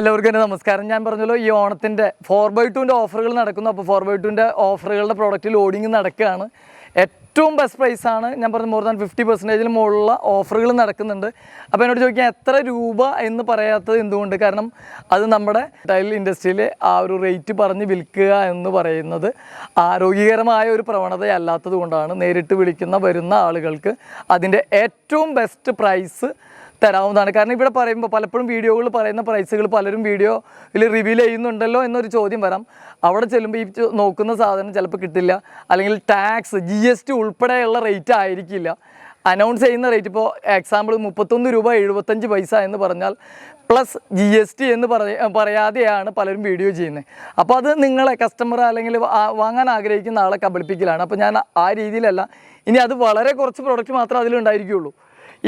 എല്ലാവർക്കും എന്റെ നമസ്കാരം. ഞാൻ പറഞ്ഞല്ലോ ഈ ഓണത്തിന്റെ ഫോർ ബൈ ടുവിന്റെ ഓഫറുകൾ നടക്കുന്നു. അപ്പോൾ ഫോർ ബൈ ടുവിന്റെ ഓഫറുകളുടെ പ്രോഡക്റ്റ് ലോഡിങ് നടക്കുകയാണ്. ഏറ്റവും ബെസ്റ്റ് പ്രൈസാണ് ഞാൻ പറഞ്ഞ മോർ ദാൻ ഫിഫ്റ്റി പെർസെന്റേജിൽ മുകളിലുള്ള ഓഫറുകൾ നടക്കുന്നുണ്ട്. അപ്പോൾ എന്നോട് ചോദിക്കാൻ എത്ര രൂപ എന്ന് പറയാത്തത് എന്തുകൊണ്ട്? കാരണം അത് നമ്മുടെ ടൈൽ ഇൻഡസ്ട്രിയിലെ ആ ഒരു റേറ്റ് പറഞ്ഞ് വിൽക്കുക എന്ന് പറയുന്നത് ആരോഗ്യകരമായ ഒരു പ്രവണതയല്ലാത്തത് കൊണ്ടാണ്. നേരിട്ട് വിളിക്കുന്ന വരുന്ന ആളുകൾക്ക് അതിന്റെ ഏറ്റവും ബെസ്റ്റ് പ്രൈസ് തരാവുന്നതാണ്. കാരണം ഇവിടെ പറയുമ്പോൾ പലപ്പോഴും വീഡിയോകളിൽ പറയുന്ന പ്രൈസുകൾ പലരും വീഡിയോയിൽ റിവീൽ ചെയ്യുന്നുണ്ടല്ലോ എന്നൊരു ചോദ്യം വരാം. അവിടെ ചെല്ലുമ്പോൾ ഈ നോക്കുന്ന സാധനം ചിലപ്പോൾ കിട്ടില്ല. അല്ലെങ്കിൽ ടാക്സ് ജി എസ് ടി ഉൾപ്പെടെയുള്ള റേറ്റ് ആയിരിക്കില്ല. അനൗൺസ് ചെയ്യുന്ന റേറ്റ് ഇപ്പോൾ എക്സാമ്പിൾ മുപ്പത്തൊന്ന് രൂപ എഴുപത്തഞ്ച് പൈസ എന്ന് പറഞ്ഞാൽ പ്ലസ് ജി എസ് ടി എന്ന് പറയ പറയാതെയാണ് പലരും വീഡിയോ ചെയ്യുന്നത് അപ്പോൾ അത് നിങ്ങളെ കസ്റ്റമർ അല്ലെങ്കിൽ വാങ്ങാൻ ആഗ്രഹിക്കുന്ന ആളെ കബളിപ്പിക്കലാണ്. അപ്പോൾ ഞാൻ ആ രീതിയിലല്ല. ഇനി അത് വളരെ കുറച്ച് പ്രോഡക്റ്റ് മാത്രമേ അതിലുണ്ടായിരിക്കുകയുള്ളൂ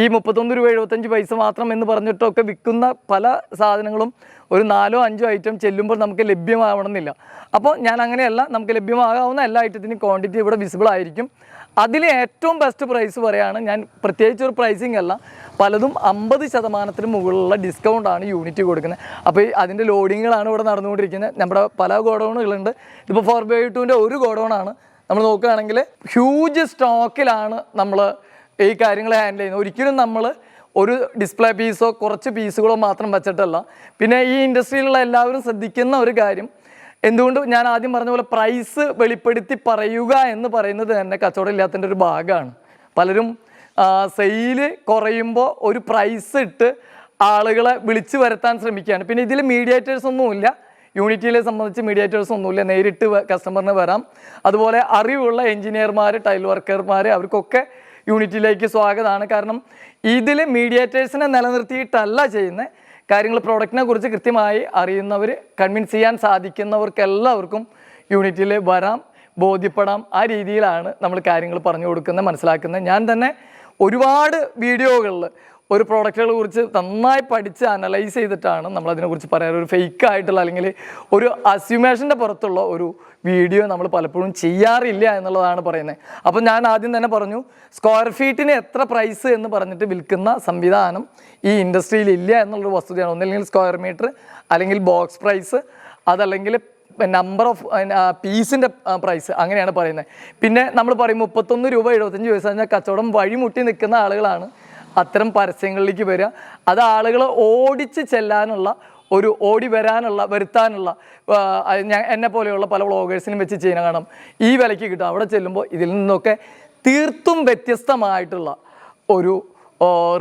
ഈ മുപ്പത്തൊന്ന് രൂപ എഴുപത്തഞ്ച് പൈസ മാത്രം എന്ന് പറഞ്ഞിട്ടൊക്കെ വിൽക്കുന്ന പല സാധനങ്ങളും ഒരു നാലോ അഞ്ചോ ഐറ്റം ചെല്ലുമ്പോൾ നമുക്ക് ലഭ്യമാവണമെന്നില്ല. അപ്പോൾ ഞാൻ അങ്ങനെയല്ല നമുക്ക് ലഭ്യമാകാവുന്ന എല്ലാ ഐറ്റത്തിനും ക്വാണ്ടിറ്റി ഇവിടെ വിസിബിൾ ആയിരിക്കും. അതിൽ ഏറ്റവും ബെസ്റ്റ് പ്രൈസ് പറയുകയാണ് ഞാൻ പ്രത്യേകിച്ച് ഒരു പ്രൈസിങ് അല്ല പലതും അമ്പത് ശതമാനത്തിന് മുകളിലുള്ള ഡിസ്കൗണ്ടാണ് യൂണിറ്റ് കൊടുക്കുന്നത്. അപ്പോൾ അതിന്റെ ലോഡിങ്ങുകളാണ് ഇവിടെ നടന്നുകൊണ്ടിരിക്കുന്നത്. നമ്മുടെ പല ഗോഡൗണുകളുണ്ട്. ഇപ്പോൾ ഫോർ ബൈ ടുവിന്റെ ഒരു ഗോഡൗണാണ്. നമ്മൾ നോക്കുകയാണെങ്കിൽ ഹ്യൂജ് സ്റ്റോക്കിലാണ് നമ്മൾ ഈ കാര്യങ്ങൾ ഹാൻഡിൽ ചെയ്യുന്നത്. ഒരിക്കലും നമ്മൾ ഒരു ഡിസ്പ്ലേ പീസോ കുറച്ച് പീസുകളോ മാത്രം വച്ചിട്ടല്ല. പിന്നെ ഈ ഇൻഡസ്ട്രിയിലുള്ള എല്ലാവരും ശ്രദ്ധിക്കുന്ന ഒരു കാര്യം എന്തുകൊണ്ട് ഞാൻ ആദ്യം പറഞ്ഞ പോലെ പ്രൈസ് വെളിപ്പെടുത്തി പറയുക എന്ന് പറയുന്നത് തന്നെ കച്ചവടം ഇല്ലാത്തതിന്റെ ഒരു ഭാഗമാണ്. പലരും സെയിൽ കുറയുമ്പോൾ ഒരു പ്രൈസ് ഇട്ട് ആളുകളെ വിളിച്ചു വരുത്താൻ ശ്രമിക്കുകയാണ്. പിന്നെ ഇതിൽ മീഡിയേറ്റേഴ്സ് ഒന്നുമില്ല. യൂണിറ്റിയിലെ സംബന്ധിച്ച് മീഡിയേറ്റേഴ്സ് ഒന്നുമില്ല. നേരിട്ട് കസ്റ്റമറിന് വരാം. അതുപോലെ അറിവുള്ള എഞ്ചിനീയർമാർ ടൈൽ വർക്കർമാർ അവർക്കൊക്കെ യൂണിറ്റിലേക്ക് സ്വാഗതമാണ്. കാരണം ഇതിൽ മീഡിയേറ്റേഴ്സിനെ നിലനിർത്തിയിട്ടല്ല ചെയ്യുന്നത്. കാര്യങ്ങൾ പ്രോഡക്റ്റിനെ കുറിച്ച് കൃത്യമായി അറിയുന്നവർ കൺവിൻസ് ചെയ്യാൻ സാധിക്കുന്നവർക്കെല്ലാവർക്കും യൂണിറ്റിൽ വരാം ബോധ്യപ്പെടാം. ആ രീതിയിലാണ് നമ്മൾ കാര്യങ്ങൾ പറഞ്ഞു കൊടുക്കുന്നത് മനസ്സിലാക്കുന്നത്. ഞാൻ തന്നെ ഒരുപാട് വീഡിയോകളിൽ ഒരു പ്രോഡക്റ്റുകളെ കുറിച്ച് നന്നായി പഠിച്ച് അനലൈസ് ചെയ്തിട്ടാണ് നമ്മൾ അതിനെക്കുറിച്ച് പറയാറ്. ഒരു ഫേക്ക് ആയിട്ടുള്ള അല്ലെങ്കിൽ ഒരു അസ്യൂമേഷന്റെ പുറത്തുള്ള ഒരു വീഡിയോ നമ്മൾ പലപ്പോഴും ചെയ്യാറില്ല എന്നുള്ളതാണ് പറയുന്നത്. അപ്പം ഞാൻ ആദ്യം തന്നെ പറഞ്ഞു സ്ക്വയർ ഫീറ്റിന് എത്ര പ്രൈസ് എന്ന് പറഞ്ഞിട്ട് വിൽക്കുന്ന സംവിധാനം ഈ ഇൻഡസ്ട്രിയിൽ ഇല്ല എന്നുള്ളൊരു വസ്തുതയാണ്. ഒന്നില്ലെങ്കിൽ സ്ക്വയർ മീറ്റർ അല്ലെങ്കിൽ ബോക്സ് പ്രൈസ് അതല്ലെങ്കിൽ നമ്പർ ഓഫ് പീസിന്റെ പ്രൈസ് അങ്ങനെയാണ് പറയുന്നത്. പിന്നെ നമ്മൾ പറയും മുപ്പത്തൊന്ന് രൂപ എഴുപത്തഞ്ച് പൈസ കഴിഞ്ഞാൽ കച്ചവടം വഴിമുട്ടി നിൽക്കുന്ന ആളുകളാണ് അത്തരം പരസ്യങ്ങളിലേക്ക് വരിക. അത് ആളുകളെ ഓടിച്ച് ചെല്ലാനുള്ള ഒരു ഓടി വരാനുള്ള വരുത്താനുള്ള ഞാൻ എന്നെ പോലെയുള്ള പല വ്ളോഗേഴ്സിനും വെച്ച് ചെയ്യുന്ന കാണാം. ഈ വിലയ്ക്ക് കിട്ടും. അവിടെ ചെല്ലുമ്പോൾ ഇതിൽ നിന്നൊക്കെ തീർത്തും വ്യത്യസ്തമായിട്ടുള്ള ഒരു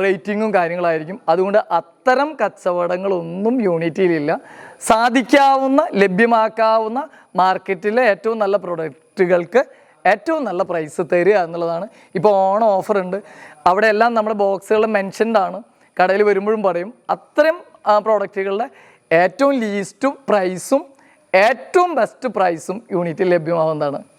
റേറ്റിങ്ങും കാര്യങ്ങളായിരിക്കും. അതുകൊണ്ട് അത്തരം കച്ചവടങ്ങളൊന്നും യൂണിറ്റിയിലില്ല. സാധിക്കാവുന്ന ലഭ്യമാക്കാവുന്ന മാർക്കറ്റിലെ ഏറ്റവും നല്ല പ്രൊഡക്റ്റുകൾക്ക് ഏറ്റവും നല്ല പ്രൈസ് തരിക എന്നുള്ളതാണ്. ഇപ്പോൾ ഓണം ഓഫർ ഉണ്ട്. അവിടെ എല്ലാം നമ്മുടെ ബോക്സുകൾ മെൻഷൻഡ് ആണ്. കടയിൽ വരുമ്പോഴും പറയും. അത്രയും പ്രോഡക്റ്റുകളുടെ ഏറ്റവും ലീസ്റ്റും പ്രൈസും ഏറ്റവും ബെസ്റ്റ് പ്രൈസും യൂണിറ്റിൽ ലഭ്യമാവുന്നതാണ്.